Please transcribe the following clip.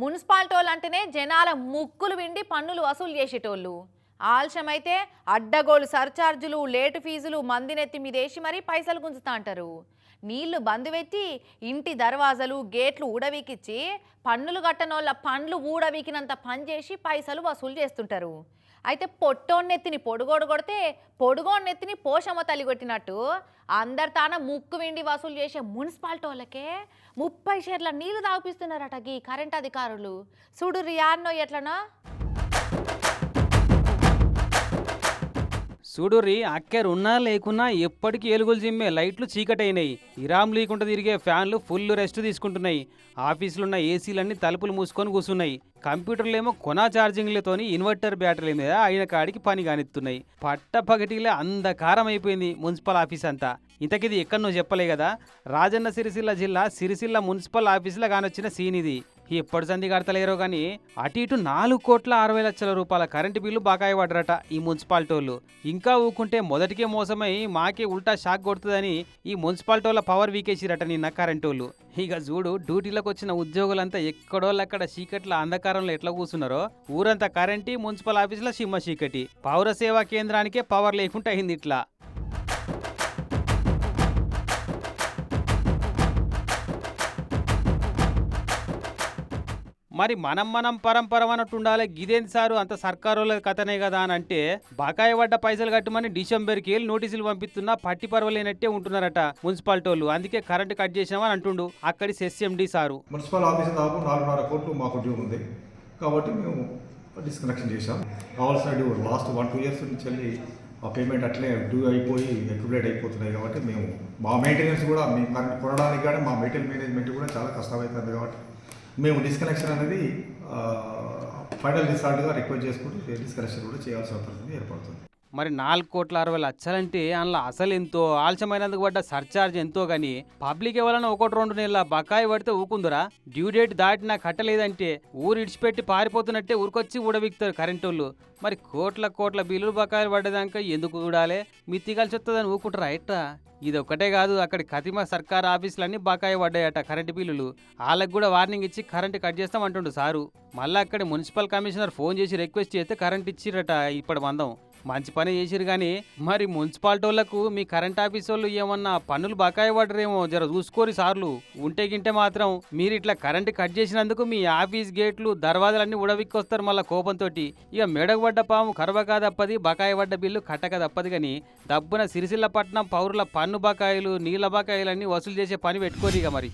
మున్సిపాలిటోళ్ళు అంటేనే జనాల ముక్కులు విండి పన్నులు వసూలు చేసేటోళ్ళు. ఆలస్యమైతే అడ్డగోలు సర్చార్జులు లేటు ఫీజులు మందినెత్తి మీదేసి మరీ పైసలు గుంజుతా అంటారు. నీళ్ళు బంద్ పెట్టి ఇంటి దర్వాజలు గేట్లు ఊడవీకిచ్చి పన్నులు కట్టనోళ్ళ పండ్లు ఊడవీకినంత పని చేసి పైసలు వసూలు చేస్తుంటారు. అయితే పొట్టోన్నెత్తిని పొడుగోడు కొడితే పొడుగోన్నెత్తిని పోషమ్మ తల్లి కొట్టినట్టు అందరి తాన ముక్కు విండి వసూలు చేసే మున్సిపాలిటీ వాళ్ళకే ముప్పై షేర్ల నీళ్ళు తాగిపిస్తున్నారట గీ కరెంట్ అధికారులు. చూడు రియాన్నో ఎట్లనా? చూడుర్రి అక్కెరు ఉన్నా లేకున్నా ఎప్పటికీ ఎలుగులు జిమ్మే లైట్లు చీకటైనాయి. ఇరామ్ లేకుండా తిరిగే ఫ్యాన్లు ఫుల్ రెస్ట్ తీసుకుంటున్నాయి. ఆఫీసులున్న ఏసీలన్నీ తలుపులు మూసుకొని కూర్చున్నాయి. కంప్యూటర్లేమో కొనా ఛార్జింగ్లతోని ఇన్వర్టర్ బ్యాటరీల మీద అయిన కాడికి పని కానిస్తున్నాయి పట్ట పగటిలే అంధకారం అయిపోయింది మున్సిపల్ ఆఫీస్ అంతా. ఇంతకిది ఎక్కడ నువ్వు చెప్పలే కదా రాజన్న సిరిసిల్ల జిల్లా సిరిసిల్ల మున్సిపల్ ఆఫీసులో కానొచ్చిన సీన్ ఇది ఎప్పటి సంధి కడతలేరో కానీ అటు ఇటు నాలుగు కోట్ల అరవై లక్షల రూపాయల కరెంటు బిల్లు బకాయి పడ్డరట ఈ మున్సిపాలిటీ వాళ్ళు ఇంకా ఊకుంటే మొదటికే మోసమై మాకే ఉల్టా షాక్ కొడుతుందని ఈ మున్సిపాలిటీ వాళ్ళ పవర్ వీకేసిరట నిన్న కరెంటు వాళ్ళు ఇక చూడు డ్యూటీలకు వచ్చిన ఉద్యోగులంతా ఎక్కడోళ్ళక్కడ చీకట్ల అంధకారంలో ఎట్లా కూర్చున్నారో ఊరంతా కరెంటీ మున్సిపల్ ఆఫీసుల సిమ్మ చీకటి. పౌర సేవా కేంద్రానికే పవర్ లేకుండా అయింది ఇట్లా మరి మనం మనం పరంపరం అన్నట్టు ఉండాలి. గిదేంది సారు? అంత సర్కారుల కథనే కదా అని అంటే బకాయి పడ్డ పైసలు కట్టమని డిసెంబర్కి వెళ్ళి నోటీసులు పంపిస్తున్నా పట్టి పర్వలేనట్టే ఉంటున్నారట మున్సిపాలిటీ వాళ్ళు అందుకే కరెంట్ కట్ చేసినామని అంటుండు అక్కడి ఎస్ఎండి సారు. మున్సిపల్ ఆఫీస్ దాదాపు నాలుగున్నర కోట్లు మాకు డ్యూ ఉంది. కాబట్టి మేము డిస్కనెక్షన్ చేశాం. కావాల్సిన due last one two years నుంచి వెళ్ళి ఆ పేమెంట్ అట్లే డ్యూ అయిపోయి అక్యుబులేట్ అయిపోతున్నాయి కాబట్టి మేము మా మెయింటెనెన్స్ కూడా మేము కరెంట్ కొనడానికి కానీ మా మెటీరియల్ మేనేజ్మెంట్ కూడా చాలా కష్టమవుతుంది కాబట్టి మేము డిస్కనెక్షన్ అనేది ఫైనల్ రిసార్ట్గా రిక్వెస్ట్ చేసుకుంటూ డిస్కనెక్షన్ కూడా చేయాల్సిన పరిస్థితి ఏర్పడుతుంది. మరి నాలుగు కోట్ల అరవై లక్షలంటే అందులో అసలు ఎంతో ఆలస్యమైనందుకు పడ్డ సర్చార్జ్ ఎంతో కానీ పబ్లిక్ ఎవరైనా ఒకటి రెండు నెలల బకాయి పడితే ఊకుందురా? డ్యూ డేట్ దాటినా కట్టలేదంటే ఊరు ఇడిచిపెట్టి పారిపోతున్నట్టే ఊరికొచ్చి ఊడవిక్తారు కరెంటు వాళ్ళు మరి కోట్ల కోట్ల బిల్లులు బకాయిలు పడ్డదాక ఎందుకు చూడాలి మిత్తి కలిసి వస్తుందని ఊకుంటారా ఎట్రా? ఇది ఒకటే కాదు అక్కడి కతిమ సర్కార్ ఆఫీసులన్నీ బకాయి పడ్డాయట కరెంటు బిల్లులు. వాళ్ళకి కూడా వార్నింగ్ ఇచ్చి కరెంటు కట్ చేస్తామంటుండు సారు. మళ్ళీ అక్కడ మున్సిపల్ కమిషనర్ ఫోన్ చేసి రిక్వెస్ట్ చేస్తే కరెంట్ ఇచ్చిరట ఇప్పటి మందం. మంచి పని చేసిరు కానీ మరి మున్సిపాలిటీ వాళ్ళకు మీ కరెంట్ ఆఫీస్ వాళ్ళు ఏమన్నా పన్నులు బకాయి పడరేమో జర చూసుకోరు సార్లు. ఉంటే గింటే మాత్రం మీరు ఇట్లా కరెంట్ కట్ చేసినందుకు మీ ఆఫీస్ గేట్లు దర్వాజలన్నీ ఉడవిక్కొస్తారు మళ్ళీ కోపంతో ఇక మెడగబడ్డ పాము కరవక తప్పది బకాయి పడ్డ బిల్లు కట్టక తప్పదు కానీ దబ్బున సిరిసిల్లపట్నం పౌరుల పన్ను బకాయిలు నీళ్ళ బకాయిలన్నీ వసూలు చేసే పని పెట్టుకోరు ఇక మరి.